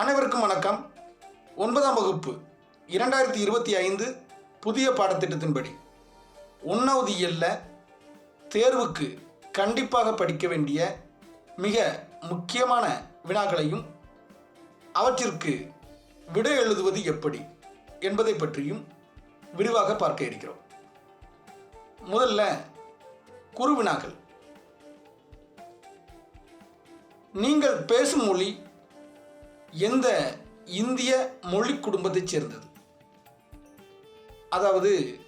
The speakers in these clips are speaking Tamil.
அனைவருக்கும் வணக்கம். ஒன்பதாம் வகுப்பு இரண்டாயிரத்தி இருபத்தி ஐந்து புதிய பாடத்திட்டத்தின்படி. ஒன்றாவது இயல்ல தேர்வுக்கு கண்டிப்பாக படிக்க வேண்டிய மிக முக்கியமான வினாக்களையும் அவற்றிற்கு விடை எழுதுவது எப்படி என்பதை பற்றியும் விரிவாக பார்க்க இருக்கிறோம். முதல்ல குறுவினாக்கள். நீங்கள் பேசும் மொழி எந்த இந்திய மொழி குடும்பத்தைச் சேர்ந்தது? அதாவது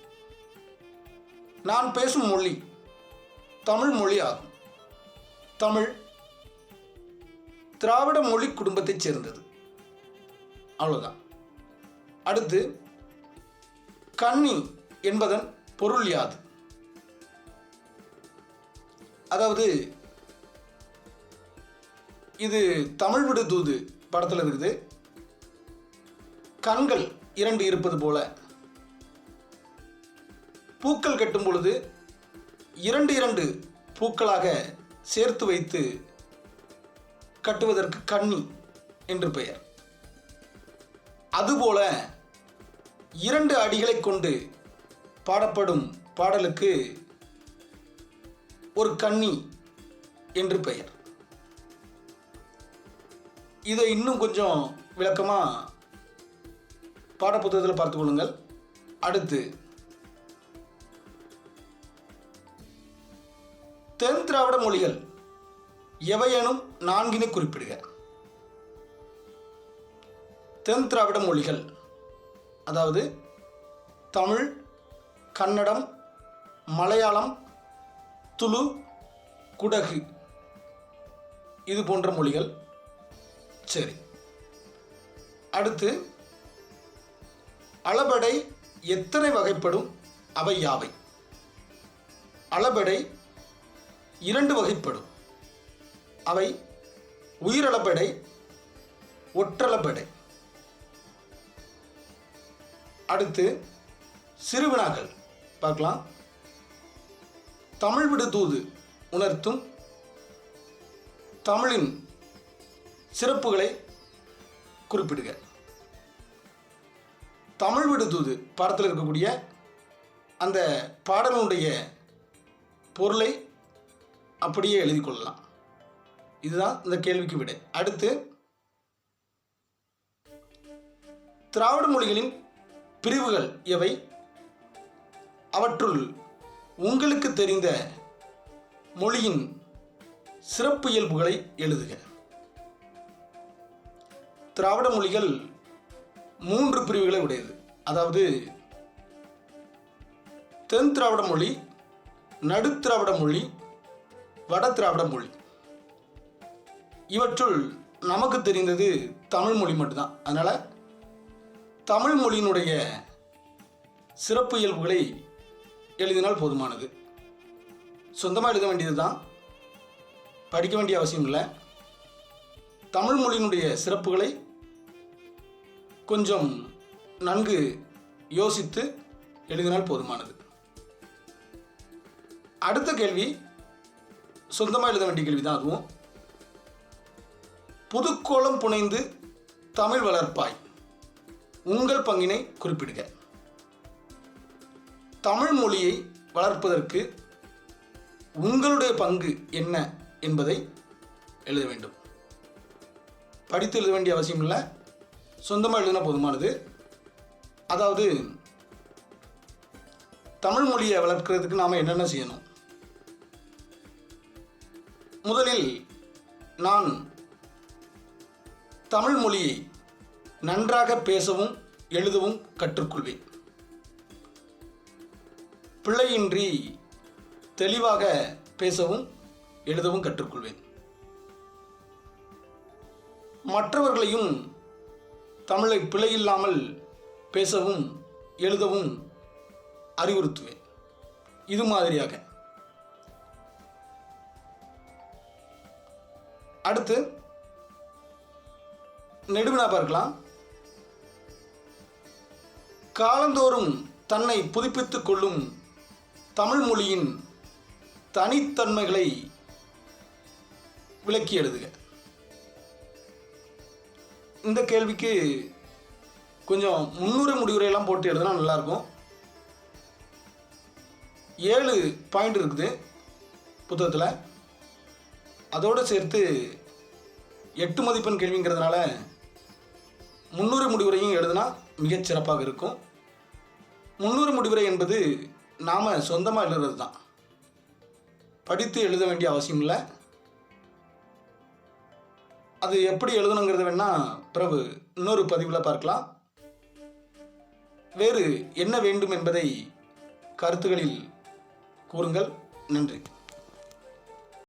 நான் பேசும் மொழி தமிழ் மொழி ஆகும். தமிழ் திராவிட மொழி குடும்பத்தைச் சேர்ந்தது. அவ்வளோதான் அடுத்து கன்னி என்பதன் பொருள் யாது? அதாவது இது தமிழ் விடு தூது படத்தில் இருக்குது. கண்கள் இரண்டு இருப்பது போல. பூக்கள் கட்டும் பொழுது இரண்டு இரண்டு பூக்களாக சேர்த்து வைத்து கட்டுவதற்கு கண்ணி என்று பெயர். அதுபோல இரண்டு அடிகளை கொண்டு பாடப்படும் பாடலுக்கு ஒரு கண்ணி என்று பெயர். இதை இன்னும் கொஞ்சம் விளக்கமாக பாடப்புத்தகத்தில் பார்த்து கொள்ளுங்கள் அடுத்து தென் திராவிட மொழிகள் எவையெனும் நான்கினை குறிப்பிடுக. தென் திராவிட மொழிகள் அதாவது தமிழ் கன்னடம் மலையாளம் துளு குடகு இது போன்ற மொழிகள். சரி. அடுத்து அளபடை எத்தனை வகைப்படும்? அவை யாவை? அளபடை இரண்டு வகைப்படும். அவை உயிரளபடை ஒற்றளபடை. அடுத்து சிறுவினாக்கள். பார்க்கலாம். தமிழ் விடு தூது உணர்த்தும் தமிழின் சிறப்புகளை குறிப்பிடுக. தமிழ் விடுதூது பாடத்தில் இருக்கக்கூடிய அந்த பாடலுடைய பொருளை அப்படியே எழுதி கொள்ளலாம். இதுதான் இந்த கேள்விக்கு விடை. அடுத்து திராவிட மொழிகளின் பிரிவுகள் எவை? அவற்றுள் உங்களுக்கு தெரிந்த மொழியின் சிறப்பு இயல்புகளை எழுதுக. திராவிட மொழிகள் மூன்று பிரிவுகளை உடையது. அதாவது தென் திராவிட மொழி நடுத்திராவிட மொழி வட திராவிட மொழி. இவற்றுள் நமக்கு தெரிந்தது தமிழ் மொழி மட்டும்தான். அதனால் தமிழ் மொழியினுடைய சிறப்பு இயல்புகளை எழுதினால் போதுமானது. சொந்தமாக எழுத வேண்டியது தான் படிக்க வேண்டிய அவசியம் இல்லை தமிழ் மொழியினுடைய சிறப்புகளை கொஞ்சம் நன்கு யோசித்து எழுதினால் போதுமானது. அடுத்த கேள்வி சொந்தமாக எழுத வேண்டிய கேள்வி தான் அதுவும். புதுக்கோளம் புனைந்து தமிழ் வளர்ப்பாய். உங்கள் பங்கினை குறிப்பிடுக. தமிழ் மொழியை வளர்ப்பதற்கு உங்களுடைய பங்கு என்ன என்பதை எழுத வேண்டும். படித்து எழுத வேண்டிய அவசியம் இல்லை சொந்தமாக எழுதினா போதுமானது. அதாவது தமிழ் மொழியை வளர்க்கிறதுக்கு நாம் என்னென்ன செய்யணும்? முதலில் நான் தமிழ் மொழியை நன்றாக பேசவும் எழுதவும் கற்றுக்கொள்வேன். பிழையின்றி தெளிவாக பேசவும் எழுதவும் கற்றுக்கொள்வேன். மற்றவர்களையும் தமிழை பிழையில்லாமல் பேசவும் எழுதவும் அறிவுறுத்துவேன். இது மாதிரியாக. அடுத்து நெடுவினா பார்க்கலாம். காலந்தோறும் தன்னை புதுப்பித்துக் கொள்ளும் தமிழ் மொழியின் தனித்தன்மைகளை விளக்கி எழுதுக. இந்த கேள்விக்கு கொஞ்சம் முன்னுரை முடிவுரையெல்லாம் போட்டு எழுதுனா நல்லாயிருக்கும். ஏழு பாயிண்ட் இருக்குது புத்தகத்தில். அதோடு சேர்த்து எட்டு மதிப்பெண் கேள்விங்கிறதுனால முன்னுரை முடிவுரையும் எழுதுனா மிகச்சிறப்பாக இருக்கும். முன்னுரை முடிவுரை என்பது நாம் சொந்தமாக எழுதுறது தான் படித்து எழுத வேண்டிய அவசியம் இல்லை அது எப்படி எழுதணுங்கிறத வேணால் பிறகு இன்னொரு பதிவில் பார்க்கலாம். வேறு என்ன வேண்டும் என்பதை கருத்துகளில் கூறுங்கள். நன்றி.